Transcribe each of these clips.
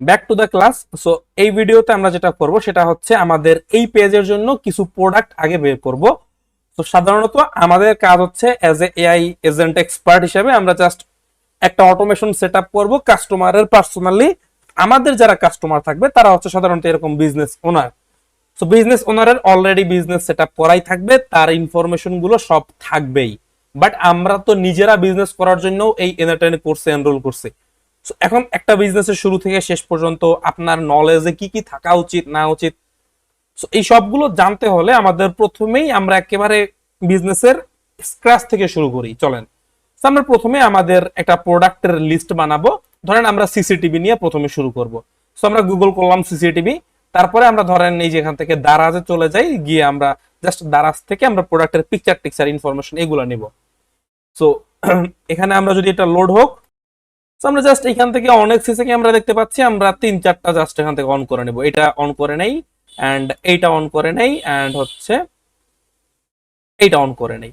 Back to the class so এই ভিডিওতে আমরা যেটা করব সেটা হচ্ছে আমাদের এই পেজের জন্য কিছু প্রোডাক্ট আগে বের করব। তো সাধারণত আমাদের কাজ হচ্ছে as a AI agent expert হিসেবে আমরা জাস্ট একটা অটোমেশন সেট আপ করব কাস্টমারের পার্সোনালি আমাদের যারা কাস্টমার থাকবে, তারা হচ্ছে সাধারণত এরকম বিজনেস ওনার সো বিজনেস ওনারের অলরেডি বিজনেস সেট আপ করাই থাকবে, তার ইনফরমেশনগুলো সব থাকবেই। বাট আমরা তো নিজেরা বিজনেস করার জন্য এই এনার্টাইন কোর্সে এনরোল করছি। এখন একটা বিজনেসের শুরু থেকে শেষ পর্যন্ত আপনার নলেজে কি কি থাকা উচিত, না উচিত? এই সবগুলো জানতে হলে আমাদের প্রথমেই আমরা একেবারে বিজনেসের স্ক্র্যাচ থেকে শুরু করি, চলেন। আমরা প্রথমে আমাদের একটা প্রোডাক্টের লিস্ট বানাবো। ধরেন আমরা সিসিটিভি নিয়ে প্রথমে শুরু করব। সো আমরা গুগল করলাম সিসিটিভি তারপরে আমরা ধরেন এই যে এখান থেকে দারাজে চলে যাই, গিয়ে আমরা জাস্ট দারাজ থেকে আমরা প্রোডাক্টের পিকচার টিকচার ইনফরমেশন এগুলো নিব। সো এখানে আমরা যদি এটা লোড হোক আমরা জাস্ট এখান থেকে অনেক সিসি ক্যামেরা দেখতে পাচ্ছি, আমরা তিন চারটা জাস্ট এখান থেকে অন করে নেব। এটা অন করে নেই অ্যান্ড এইটা অন করে নেই অ্যান্ড হচ্ছে এইটা অন করে নেই।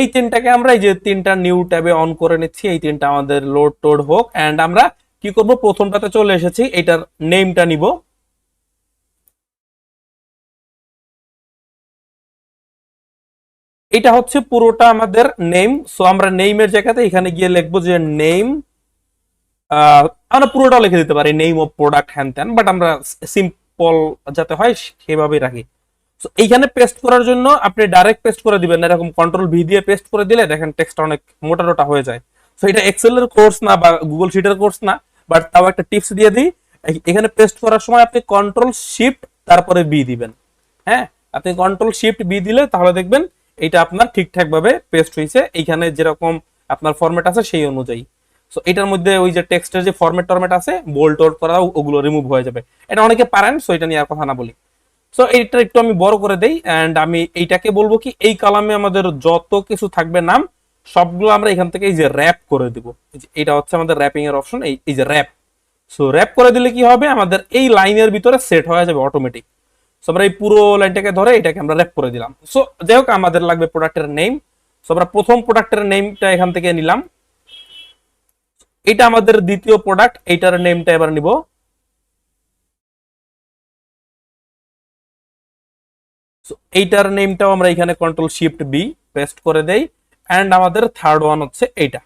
এই তিনটাকে আমরা এই যে তিনটা নিউ ট্যাবে অন করে নিচ্ছি, এই তিনটা আমাদের লোড টোড হোক অ্যান্ড আমরা কি করব? প্রথমটাতে চলে এসেছি, এটার নেমটা নিব। এটা হচ্ছে পুরোটা আমাদের নেম সো আমরা নেইমের জায়গাতে এখানে গিয়ে লিখব যে নেম আমরা পুরোটা লিখে দিতে পারি নেম অফ প্রোডাক্ট হ্যান ত্যান বাট আমরা সিম্পল যাতে হয় সেভাবেই রাখি। সো এইখানে পেস্ট করার জন্য আপনি ডাইরেক্ট পেস্ট করে দিবেন এরকম কন্ট্রোল ভি দিয়ে পেস্ট করে দিলে দেখেন টেক্সটটা অনেক মোটা মোটা হয়ে যায়। সো এটা এক্সেলের কোর্স না বা গুগল শিটের কোর্স না বাট তাও একটা টিপস দিয়ে দিই। এখানে পেস্ট করার সময় আপনি কন্ট্রোল শিফট তারপরে বি দিবেন। হ্যাঁ আপনি কন্ট্রোল শিফট বি দিলে তাহলে দেখবেন এটা আপনার ঠিকঠাক ভাবে পেস্ট হয়েছে এইখানে যেরকম আপনার ফরম্যাট আছে সেই অনুযায়ী। সো এটার মধ্যে ওই যে টেক্সটের যে ফরম্যাট টরম্যাট আছে বোল্ড টোল্ড করা ওগুলো রিমুভ হয়ে যাবে। এটা অনেকে পারেন সো এটা নিয়ে আর কথা না বলি। সো এইটা একটু আমি বড় করে দেই এন্ড আমি এইটাকে বলব কি, এই কালামে আমাদের যত কিছু থাকবে নাম, সবগুলো আমরা এখান থেকে এই যে র্যাপ করে দিব। এটা হচ্ছে আমাদের র্যাপিং এর অপশন এই যে র্যাপ সো র্যাপ করে দিলে কি হবে? আমাদের এই লাইনের ভিতরে সেট হয়ে যাবে অটোমেটিক আমরা এই পুরো লাইনটাকে ধরে এটাকে আমরা র্যাপ করে দিলাম। সো যাই হোক, আমাদের লাগবে প্রোডাক্টের নেম সো আমরা প্রথম প্রোডাক্টের নেমটা এখান থেকে নিলাম। এটা আমাদের দ্বিতীয় প্রোডাক্ট এইটার নেমটা এবার নিব। এইটার নেমটাও আমরা এখানে কন্ট্রোল শিফট বি পেস্ট করে দেই। অ্যান্ড আমাদের থার্ড ওয়ান হচ্ছে এইটা।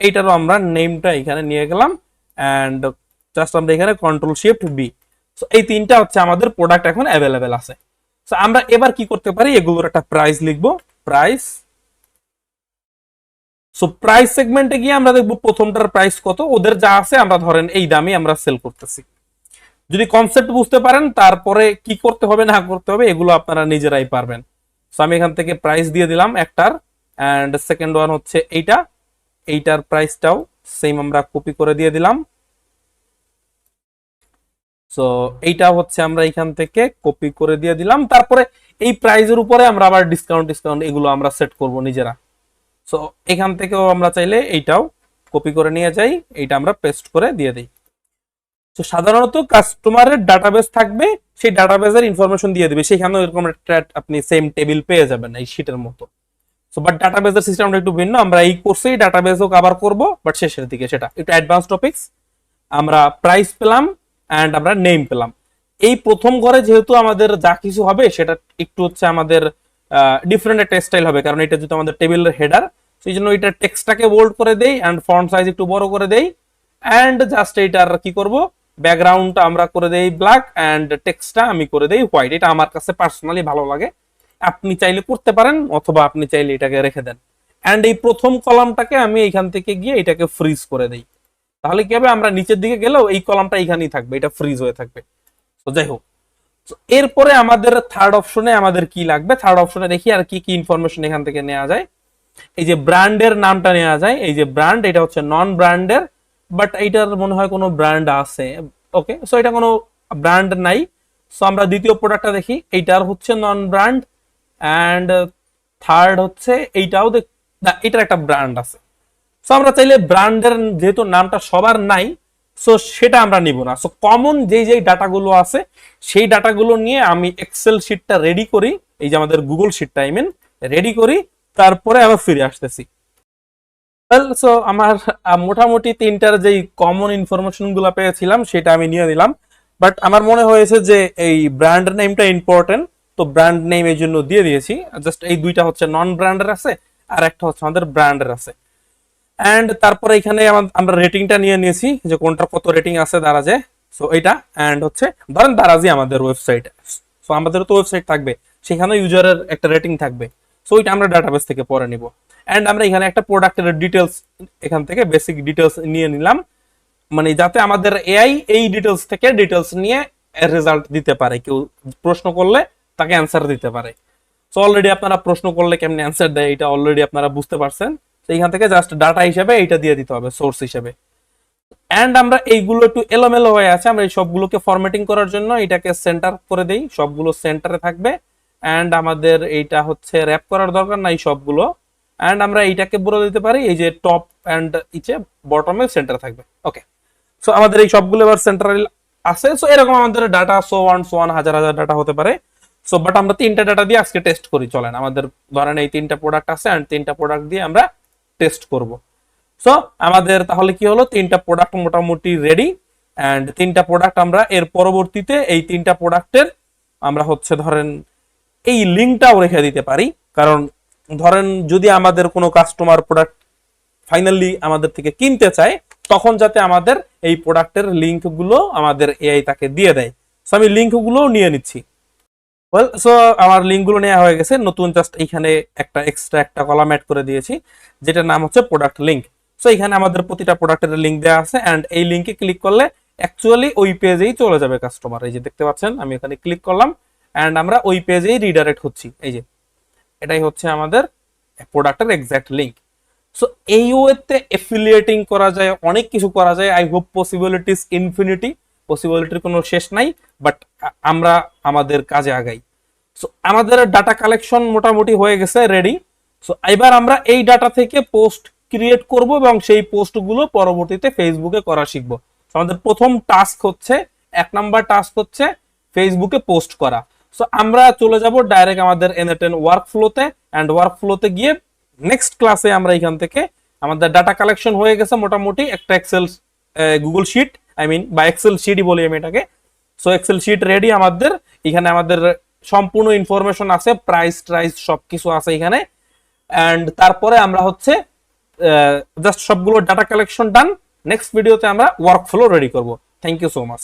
এইটারও আমরা নেমটা এখানে নিয়ে গেলাম। অ্যান্ড জাস্ট আমরা এখানে কন্ট্রোল শিফট বি সো এই তিনটা হচ্ছে আমাদের প্রোডাক্ট এখন অ্যাভেলেবেল আছে। সো আমরা এবার কি করতে পারি? এগুলোর একটা প্রাইস লিখব। প্রাইস সো প্রাইস সেগমেন্টে গিয়ে আমরা দেখব প্রথমটার প্রাইস কত। ওদের যা আছে আমরা ধরেন এই দামে আমরা সেল করতেছি। যদি কনসেপ্ট বুঝতে পারেন, তারপরে কি করতে হবে, না করতে হবে, এগুলো আপনারা নিজেরাই পারবেন। সো আমি এখান থেকে প্রাইস দিয়ে দিলাম একটার। অ্যান্ড সেকেন্ড ওয়ান হচ্ছে এইটা। এইটার প্রাইসটাও সেম আমরা কপি করে দিয়ে দিলাম। সো এইটা হচ্ছে আমরা এখান থেকে কপি করে দিয়ে দিলাম। তারপরে এই প্রাইজের উপরে আমরা আবার ডিসকাউন্ট ডিসকাউন্ট এগুলো আমরা সেট করব নিজেরা। সো এখান থেকেও আমরা চাইলে এইটাও কপি করে নিয়ে যাই। এইটা আমরা পেস্ট করে দিয়ে দিই। তো সাধারণত কাস্টমারের ডাটাবেস থাকবে, সেই ডাটাবেসের ইনফরমেশন দিয়ে দিবে। সেখানেও এরকম একটা আপনি সেম টেবিল পেয়ে যাবেন এই শীটের মতো। সো বাট ডাটাবেসের সিস্টেমটা একটু ভিন্ন। আমরা এই কোর্সেই ডাটাবেসও কভার করব বাট শেষের দিকে সেটা। একটু অ্যাডভান্স টপিকস আমরা প্রাইস পেলাম অ্যান্ড আমরা নেম পেলাম। এই প্রথম ঘরে যেহেতু আমাদের যা কিছু হবে, সেটা একটু হচ্ছে আমাদের ডিফারেন্ট একটা স্টাইল হবে। কারণ এটা যেহেতু আমাদের টেবিলের হেডার সেই জন্য এটা টেক্সটটাকে বোল্ড করে দেই অ্যান্ড ফন্ট সাইজ একটু বড় করে দেই। অ্যান্ড জাস্ট এইটার কি করব? ব্যাকগ্রাউন্ডটা আমরা করে দেই ব্ল্যাক অ্যান্ড টেক্সটটা আমি করে দেই হোয়াইট এটা আমার কাছে পার্সোনালি ভালো লাগে। আপনি চাইলে করতে পারেন, অথবা আপনি চাইলে এটাকে রেখে দেন। অ্যান্ড এই প্রথম কলামটাকে আমি এখান থেকে গিয়ে এটাকে ফ্রিজ করে দেই। তাহলে কি হবে? আমরা নিচের দিকে গেলেও এই কলামটা এখানেই থাকবে, এটা ফ্রিজ হয়ে থাকবে। তো যাই হোক। এরপরে আমাদের থার্ড অপশনে আমাদের কি লাগবে? থার্ড অপশনে দেখি আর কি কি ইনফরমেশন এখান থেকে নেওয়া যায়। এই যে ব্র্যান্ডের নামটা নেওয়া যায়। এই যে ব্র্যান্ড, এটা হচ্ছে নন ব্র্যান্ডের বাট এইটার মনে হয় কোনো ব্র্যান্ড আছে। ওকে সো এটা কোনো ব্র্যান্ড নাই। সো আমরা দ্বিতীয় প্রোডাক্টটা দেখি। এইটার হচ্ছে নন ব্র্যান্ড অ্যান্ড থার্ড হচ্ছে এইটাও দেখ এটার একটা ব্র্যান্ড আছে। সো আমরা চাইলে ব্র্যান্ডের যেহেতু নামটা সবার নাই সো সেটা আমরা নিব না। সো কমন যেই যেই ডাটাগুলো আছে, সেই ডাটাগুলো নিয়ে আমি এক্সেল শিটটা রেডি করি, এই যে আমাদের গুগল শিটটা আই মিন রেডি করি, তারপরে আবার ফিরে আসতেছি। সো আমার মোটামুটি তিনটার যেই কমন ইনফরমেশনগুলো পেয়েছিলাম, সেটা আমি নিয়ে নিলাম। বাট আমার মনে হয়েছে যে এই ব্র্যান্ড নেমটা ইম্পর্টেন্ট তো ব্র্যান্ড নেম এই জন্য দিয়ে দিয়েছি। জাস্ট এই দুইটা হচ্ছে নন ব্র্যান্ডের আছে, আর একটা হচ্ছে আমাদের ব্র্যান্ডের আছে। অ্যান্ড তারপরে এখানে আমা- আমরা রেটিংটা নিয়ে নিয়েছি, যে কোনটা কত রেটিং আছে দারাজে। সো এটা অ্যান্ড হচ্ছে, ধরেন দারাজি আমাদের ওয়েবসাইট সো আমাদের তো ওয়েবসাইট থাকবে সেখানে ইউজারের একটা রেটিং থাকবে। সো ওইটা আমরা ডাটাবেস থেকে পরে নিব। অ্যান্ড আমরা এখানে একটা প্রোডাক্টের ডিটেলস এখান থেকে বেসিক ডিটেলস নিয়ে নিলাম। মানে যাতে আমাদের এআই এই ডিটেলস থেকে ডিটেলস নিয়ে রেজাল্ট দিতে পারে। কেউ প্রশ্ন করলে তাকে অ্যান্সার দিতে পারে। সো অলরেডি আপনারা প্রশ্ন করলে কেমনি অ্যান্সার দেয়, এটা অলরেডি আপনারা বুঝতে পারছেন। তো থেকে জাস্ট ডাটা হিসেবে এইটা দিয়ে দিতে হবে সোর্স হিসেবে। অ্যান্ড আমরা এইগুলো একটু এলোমেলো হয়ে আছে, আমরা এই সবগুলোকে ফরম্যাটিং করার জন্য এটাকে সেন্টার করে দেই, সবগুলো সেন্টারে থাকবে। অ্যান্ড আমাদের এইটা হচ্ছে র্যাপ করার দরকার নাই সবগুলো। অ্যান্ড আমরা এইটাকে বলে দিতে পারি, এই যে টপ অ্যান্ড ইচে বটমে সেন্টার থাকবে। ওকে সো আমাদের এই সবগুলো এবার সেন্টারে আছে। সো এরকম আমাদের data so one so one হাজার হাজার ডাটা হতে পারে। সো বাট আমরা তিনটা ডাটা দিয়ে আজকে টেস্ট করি, চলেন। আমাদের ধরেন এই তিনটা প্রোডাক্ট আছে অ্যান্ড তিনটা প্রোডাক্ট দিয়ে আমরা টেস্ট করব। সো আমাদের তাহলে কি হলো? তিনটা প্রোডাক্ট মোটামুটি রেডি অ্যান্ড তিনটা প্রোডাক্ট আমরা এর পরবর্তীতে এই তিনটা প্রোডাক্টের আমরা হচ্ছে ধরেন এই লিঙ্কটাও রেখে দিতে পারি। কারণ ধরেন যদি আমাদের কোনো কাস্টমার প্রোডাক্ট ফাইনালি আমাদের থেকে কিনতে চায়, তখন যাতে আমাদের এই প্রোডাক্টের লিঙ্কগুলো আমাদের এআই তাকে দিয়ে দেয়। সো আমি লিঙ্কগুলোও নিয়ে নিচ্ছি। ওয়েল সো আমার লিঙ্কগুলো নেওয়া হয়ে গেছে। নতুন জাস্ট এইখানে একটা এক্সট্রা একটা কলাম অ্যাড করে দিয়েছি, যেটার নাম হচ্ছে প্রোডাক্ট লিঙ্ক সো এখানে আমাদের প্রতিটা প্রোডাক্টের লিঙ্ক দেওয়া আছে অ্যান্ড এই লিঙ্কে ক্লিক করলে অ্যাকচুয়ালি ওই পেজেই চলে যাবে কাস্টমার এই যে দেখতে পাচ্ছেন, আমি এখানে ক্লিক করলাম অ্যান্ড আমরা ওই পেজেই রিডাইরেক্ট হচ্ছি। এই যে, এটাই হচ্ছে আমাদের প্রোডাক্টের এক্সাক্ট লিঙ্ক সো এই ওয়েতে এফিলিয়েটিং করা যায়, অনেক কিছু করা যায়। আই হোপ পসিবিলিটিস ইনফিনিটি পসিবিলিটির কোনো শেষ নাই বাট আমরা আমাদের কাজে আগাই। সো আমাদের ডাটা কালেকশন মোটামুটি হয়ে গেছে রেডি সো এবার আমরা এই ডাটা থেকে পোস্ট ক্রিয়েট করব এবং সেই পোস্টগুলো পরবর্তীতে ফেসবুকে করা শিখব। আমাদের প্রথম টাস্ক হচ্ছে, এক নাম্বার টাস্ক হচ্ছে ফেসবুকে পোস্ট করা। সো আমরা চলে যাব ডাইরেক্ট আমাদের এনএটেন ওয়ার্ক ফ্লোতে অ্যান্ড ওয়ার্ক ফ্লোতে গিয়ে নেক্সট ক্লাসে আমরা এখান থেকে আমাদের ডাটা কালেকশন হয়ে গেছে মোটামুটি একটা Excel Google sheet I mean বা এক্সেল শিটই বলি আমি এটাকে। সো এক্সেল শিট রেডি আমাদের। এখানে আমাদের সম্পূর্ণ ইনফরমেশন আছে প্রাইস ট্রাইস সবকিছু আছে এখানে। অ্যান্ড তারপরে আমরা হচ্ছে জাস্ট সবগুলো ডাটা কালেকশন ডান নেক্সট ভিডিওতে আমরা ওয়ার্ক ফ্লো রেডি করব। Thank you so much